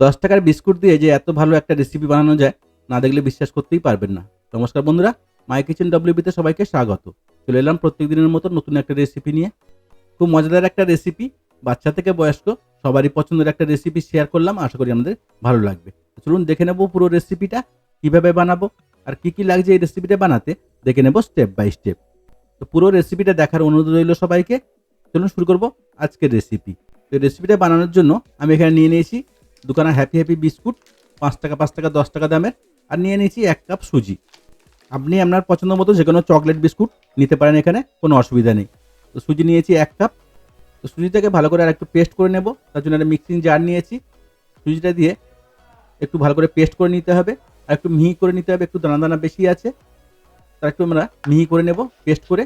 দশ টাকার বিস্কুট দিয়ে যে এত ভালো একটা রেসিপি বানানো যায়, না দেখলে বিশ্বাস করতেই পারবেন না। নমস্কার বন্ধুরা, মাই কিচেন ডব্লিউবিতে সবাইকে স্বাগত। চলে এলাম প্রত্যেক দিনের মতো নতুন একটা রেসিপি নিয়ে। খুব মজাদার একটা রেসিপি বাচ্চা থেকে বয়স্ক, সবারই পছন্দের একটা রেসিপি শেয়ার করলাম, আশা করি আমাদের ভালো লাগবে। চলুন দেখে নেব পুরো রেসিপিটা কীভাবে বানাবো আর কি কি লাগছে এই রেসিপিটা বানাতে। দেখে নেব স্টেপ বাই স্টেপ তো পুরো রেসিপিটা দেখার অনুরোধ রইল সবাইকে। চলুন শুরু করব আজকের রেসিপি তো রেসিপিটা বানানোর জন্য আমি এখানে নিয়ে নিয়েছি দোকানের হ্যাপি হ্যাপি বিস্কুট, পাঁচ টাকা পাঁচ টাকা, দশ টাকা দামের, আর নিয়ে নিয়েছি এক কাপ সুজি। আপনি আপনার পছন্দ মতো যে কোনো চকলেট বিস্কুট নিতে পারেন এখানে, কোনো অসুবিধা নেই। তো সুজি নিয়েছি এক কাপ তো সুজিটাকে ভালো করে আর একটু পেস্ট করে নেব, তার জন্য একটা মিক্সিং জার নিয়েছি। সুজিটা দিয়ে একটু ভালো করে পেস্ট করে নিতে হবে, আর একটু মিহি করে নিতে হবে, একটু দানা দানা বেশি আছে, তার একটু আমরা মিহি করে নেব পেস্ট করে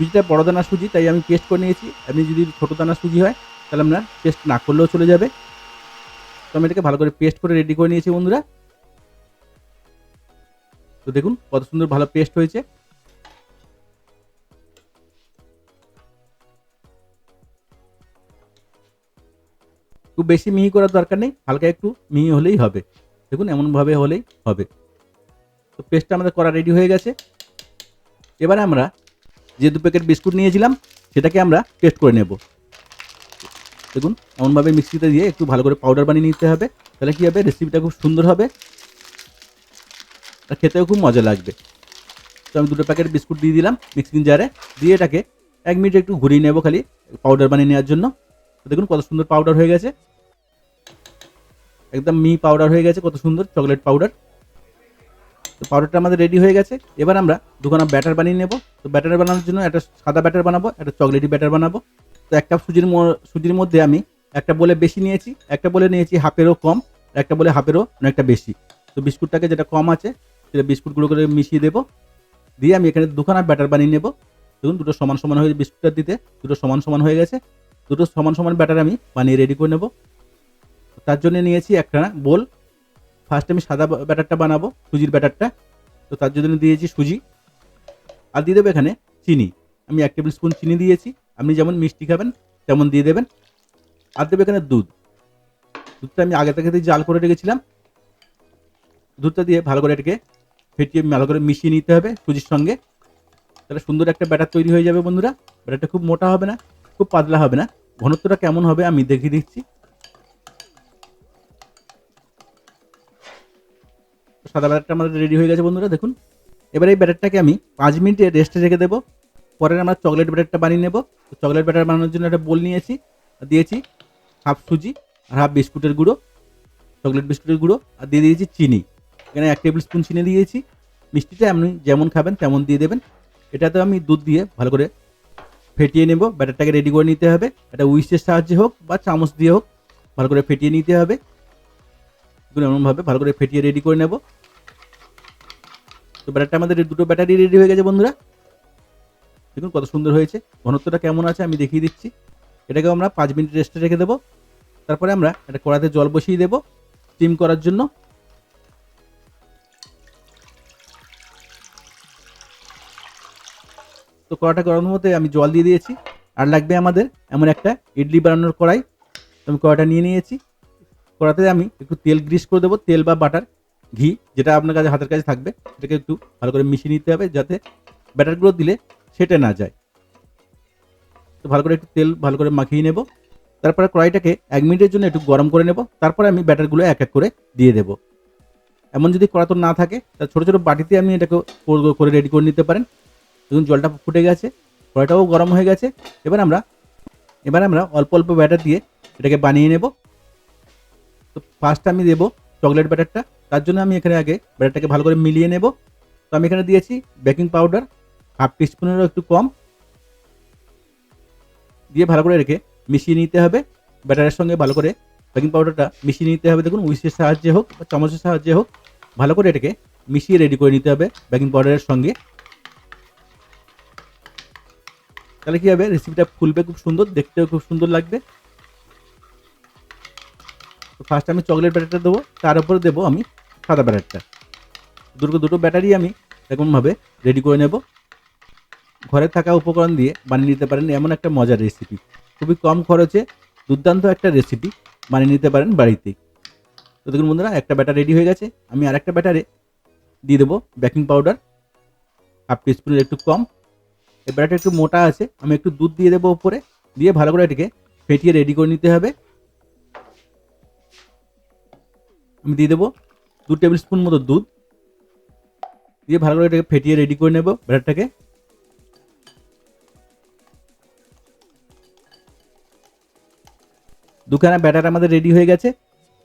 সুজিটা বড় দানা সুজি, তাই আমি পেস্ট করে নিয়েছি। আপনি যদি ছোটো দানা সুজি হয়, তাহলে আপনার পেস্ট না করলেও চলে যাবে। তো আমি এটাকে ভালো করে পেস্ট করে রেডি করে নিয়েছি বন্ধুরা। তো দেখুন কত সুন্দর ভালো পেস্ট হয়েছে। খুব বেশি মিহি করার দরকার নেই, হালকা একটু মিহি হলেই হবে। দেখুন এমনভাবে হলেই হবে। তো পেস্টটা আমাদের করা রেডি হয়ে গেছে। এবারে আমরা যে দু প্যাকেট বিস্কুট নিয়েছিলাম, সেটাকে আমরা টেস্ট করে নেব। দেখুন, এমনভাবে মিক্সিতে দিয়ে একটু ভালো করে পাউডার বানিয়ে নিতে হবে। তাহলে কী হবে? রেসিপিটা খুব সুন্দর হবে। আর খেতেও খুব মজা লাগবে। তো আমি দুটো প্যাকেট বিস্কুট দিয়ে দিলাম মিক্সিং জারে দিয়ে এটাকে এক মিনিট একটু ঘুরিয়ে নেব খালি পাউডার বানিয়ে নেওয়ার জন্য। দেখুন, কত সুন্দর পাউডার হয়ে গেছে। একদম মি পাউডার হয়ে গেছে, কত সুন্দর চকলেট পাউডার তো পাউডারটা আমাদের রেডি হয়ে গেছে। এবার আমরা দুখানা ব্যাটার বানিয়ে নেব। তো ব্যাটার বানানোর জন্য একটা সাদা ব্যাটার বানাবো, একটা চকলেটি ব্যাটার বানাবো। তো একটা সুজির সুজির মধ্যে আমি একটা বলে বেশি নিয়েছি, একটা বলে নিয়েছি হাফেরও কম, একটা বলে হাফেরও অনেকটা বেশি। তো বিস্কুটটাকে যেটা কম আছে, সেটা বিস্কুটগুলো করে মিশিয়ে দেবো। দিয়ে আমি এখানে দুখানা ব্যাটার বানিয়ে নেব। দেখুন, দুটো সমান সমান হয়ে, বিস্কুটটা দিতে দুটো সমান সমান হয়ে গেছে। দুটো সমান সমান ব্যাটার আমি বানিয়ে রেডি করে নেব। তার জন্য নিয়েছি একটা বোল ফার্স্ট আমি সাদা ব্যাটারটা বানাবো, সুজির ব্যাটারটা। তো তার জন্য দিয়েছি সুজি। আর দিয়ে দেবো এখানে চিনি। আমি এক টেবিল স্পুন চিনি দিয়েছি। আপনি যেমন মিষ্টি খাবেন, তেমন দিয়ে দেবেন। আর দেবো এখানে দুধ। দুধটা আমি আগে থেকে জাল করে রেখেছিলাম। দুধটা দিয়ে ভালো করে এটাকে ফেটিয়ে, ভালো করে মিশিয়ে নিতে হবে সুজির সঙ্গে। তাহলে সুন্দর একটা ব্যাটার তৈরি হয়ে যাবে বন্ধুরা। ব্যাটারটা খুব মোটা হবে না, খুব পাতলা হবে না। ঘনত্বটা কেমন হবে আমি দেখিয়ে দিচ্ছি। সাদা ব্যাটারটা আমাদের রেডি হয়ে গেছে বন্ধুরা, দেখুন। এবার এই ব্যাটারটাকে আমি পাঁচ মিনিটে রেস্টে রেখে দেবো। পরে আমরা চকলেট ব্যাটারটা বানিয়ে নেব। চকলেট ব্যাটার বানানোর জন্য একটা বোল নিয়েছি, দিয়েছি হাফ সুজি আর হাফ বিস্কুটের গুঁড়ো চকলেট বিস্কুটের গুঁড়ো, আর দিয়ে দিয়েছি চিনি। এখানে এক টেবিল স্পুন চিনি দিয়েছি। মিষ্টিটা আপনি যেমন খাবেন তেমন দিয়ে দেবেন। এটাতে আমি দুধ দিয়ে ভালো করে ফেটিয়ে নেব। ব্যাটারটাকে রেডি করে নিতে হবে। এটা উইসের সাহায্যে হোক বা চামচ দিয়ে হোক, ভালো করে ফেটিয়ে নিতে হবে। এমনভাবে ভালো করে ফেটিয়ে রেডি করে নেব। তো ব্যাটারটা আমাদের দুটো ব্যাটারি রেডি হয়ে গেছে বন্ধুরা। দেখুন কত সুন্দর হয়েছে। ঘনত্বটা কেমন আছে আমি দেখিয়ে দিচ্ছি। এটাকে আমরা পাঁচ মিনিট রেস্টে রেখে দেবো। তারপরে আমরা একটা কড়াতে জল বসিয়ে দেবো স্টিম করার জন্য। তো কড়াটা গরম হতে আমি জল দিয়ে দিয়েছি। আর লাগবে আমাদের এমন একটা ইডলি বানানোর কড়াই। আমি কড়াটা নিয়ে নিয়েছি। কড়াতে আমি একটু তেল গ্রিস করে দেবো। তেল বা বাটার ঘি, যেটা আপনার কাছে হাতের কাছে থাকবে, সেটাকে একটু ভালো করে মিশিয়ে নিতে হবে যাতে ব্যাটারগুলো দিলে সেটে না যায়। তো ভালো করে একটু তেল ভালো করে মাখিয়ে নেব। তারপরে কড়াইটাকে এক মিনিটের জন্য একটু গরম করে নেব। তারপরে আমি ব্যাটারগুলো এক এক করে দিয়ে দেবো। এমন যদি কড়া তো না থাকে, তা ছোটো ছোটো বাটিতে আপনি এটাকে করে- রেডি করে নিতে পারেন। দেখুন জলটা ফুটে গেছে, কড়াইটাও গরম হয়ে গেছে। এবার আমরা এবার আমরা অল্প অল্প ব্যাটার দিয়ে এটাকে বানিয়ে নেব। তো ফার্স্ট আমি দেবো চকলেট ব্যাটারটা তার জন্য আমি এখানে আগে ব্যাটারটাকে ভালো করে মিলিয়ে নেব। তো আমি এখানে দিয়েছি বেকিং পাউডার, হাফ টিস্পুনেরও একটু কম। দিয়ে ভালো করে রেখে মিশিয়ে নিতে হবে। ব্যাটারের সঙ্গে ভালো করে বেকিং পাউডারটা মিশিয়ে নিতে হবে। দেখুন উইসের সাহায্যে হোক বা চামচের সাহায্যে হোক, ভালো করে এটাকে মিশিয়ে রেডি করে নিতে হবে বেকিং পাউডারের সঙ্গে। তাহলে কি হবে? রেসিপিটা ফুলবে খুব সুন্দর, দেখতেও খুব সুন্দর লাগবে। তো ফার্স্ট আমি চকলেট ব্যাটারটা দেবো, তার উপরে দেবো আমি সাদা ব্যাটারটা। দুটো দুটো ব্যাটারি আমি এরকমভাবে রেডি করে নেব। ঘরে থাকা উপকরণ দিয়ে বানিয়ে নিতে পারেন এমন একটা মজার রেসিপি খুবই কম খরচে দুর্দান্ত একটা রেসিপি বানিয়ে নিতে পারেন বাড়িতেই। তো দেখুন বন্ধুরা, একটা ব্যাটার রেডি হয়ে গেছে। আমি আর একটা ব্যাটারে দিয়ে দেবো বেকিং পাউডার হাফ টিস্পুনের একটু কম। এই ব্যাটারটা একটু মোটা আছে। আমি একটু দুধ দিয়ে দেবো উপরে। দিয়ে ভালো করে এটাকে ফেটিয়ে রেডি করে নিতে হবে। আমি দিয়ে দেবো দু টেবিল স্পুন মতো দুধ। দিয়ে ভালো করে এটাকে ফেটিয়ে রেডি করে নেব ব্যাটারটাকে। দুখানা ব্যাটার আমাদের রেডি হয়ে গেছে।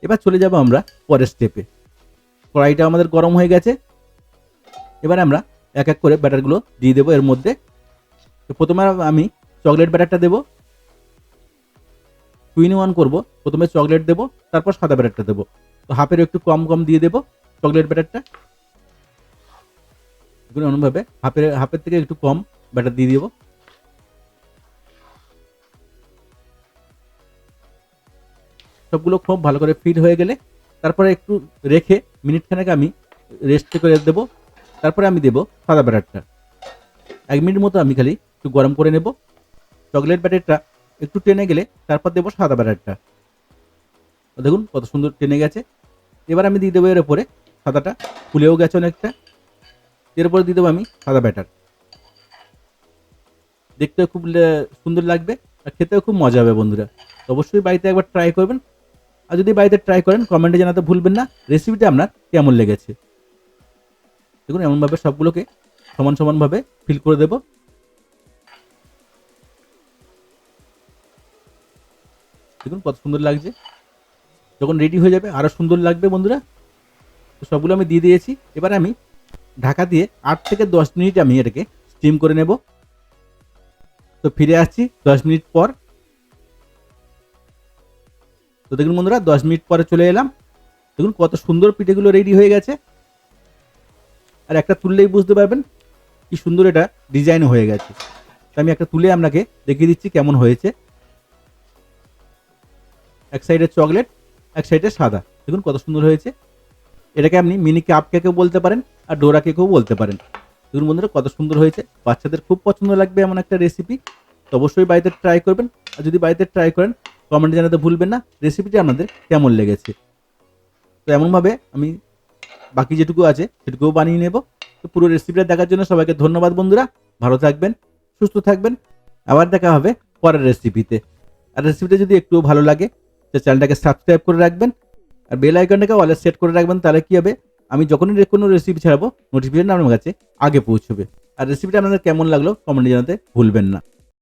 এবার চলে যাব আমরা পরের স্টেপে কড়াইটা আমাদের গরম হয়ে গেছে। এবার আমরা এক এক করে ব্যাটারগুলো দিয়ে দেবো এর মধ্যে। তো প্রথমে আমি চকলেট ব্যাটারটা দেবো। টু ইন ওয়ান করব। প্রথমে চকলেট দেবো, তারপর সাদা ব্যাটারটা দেবো। হাফের একটু কম কম দিয়ে দেবো চকলেট ব্যাটারটা। এগুলো অনুভাবে, হাফের হাফের থেকে একটু কম ব্যাটার দিয়ে দেবো। সবগুলো খুব ভালো করে ফিট হয়ে গেলে, তারপরে একটু রেখে মিনিট খানেক আমি রেস্ট করে দেবো। তারপরে আমি দেবো সাদা ব্যাটারটা। এক মিনিট মতো আমি খালি একটু গরম করে নেব। চকলেট ব্যাটারটা একটু টেনে গেলে তারপর দেবো সাদা ব্যাটারটা। দেখুন কত সুন্দর টেনে গেছে। এবার আমি দিয়ে দেবো এর উপরে সাদাটা। ফুলেও গেছে অনেকটা। এরপরে দিয়ে দেবো আমি সাদা ব্যাটার। দেখতেও খুব সুন্দর লাগবে আর খেতেও খুব মজা হবে বন্ধুরা। অবশ্যই বাড়িতে একবার ট্রাই করবেন। আর যদি বাড়িতে ট্রাই করেন কমেন্টে জানাতে ভুলবেন না। রেসিপিটা আপনার কেমন লেগেছে? দেখুন, এমনভাবে সবগুলোকে সমান সমানভাবে ফিল করে দেব। দেখুন, কত সুন্দর লাগছে। যখন রেডি হয়ে যাবে আরও সুন্দর লাগবে বন্ধুরা। সবগুলো আমি দিয়ে দিয়েছি। এবার আমি ঢাকা দিয়ে আট থেকে দশ মিনিট আমি এটাকে স্টিম করে নেব। তো ফিরে আসছি দশ মিনিট পর। তো দেখুন বন্ধুরা, দশ মিনিট পরে চলে এলাম। দেখুন কত সুন্দর পিঠেগুলো রেডি হয়ে গেছে। আর একটা তুললেই বুঝতে পারবেন কি সুন্দর এটা ডিজাইন হয়ে গেছে। তো আমি একটা তুলে আপনাকে দেখিয়ে দিচ্ছি কেমন হয়েছে। এক সাইডে চকলেট এক সাইডে সাদা। দেখুন কত সুন্দর হয়েছে। এটাকে আপনি মিনি কাপ কেকেও বলতে পারেন আর ডোরা কেকেও বলতে পারেন। দেখুন বন্ধুরা কত সুন্দর হয়েছে। বাচ্চাদের খুব পছন্দ লাগবে এমন একটা রেসিপি তো অবশ্যই বাড়িতে ট্রাই করবেন। আর যদি বাড়িতে ট্রাই করেন কমেন্টে জানাতে ভুলবেন না। রেসিপিটি আপনাদের কেমন লেগেছে? তো এমনভাবে আমি বাকি যেটুকু আছে, সেটুকুও বানিয়ে নেব। তো পুরো রেসিপিটা দেখার জন্য সবাইকে ধন্যবাদ বন্ধুরা। ভালো থাকবেন, সুস্থ থাকবেন। আবার দেখা হবে পরের রেসিপিতে আর রেসিপিটা যদি একটু ভালো লাগে তো চ্যানেলটাকে সাবস্ক্রাইব করে রাখবেন আর বেল আইকনটাকে অলে সেট করে রাখবেন, তাহলে কী হবে? আমি যখনই কোনো রেসিপি ছাড়াবো নোটিফিকেশন আপনার কাছে আগে পৌঁছবে। আর রেসিপিটা আপনাদের কেমন লাগল কমেন্টে জানাতে ভুলবেন না।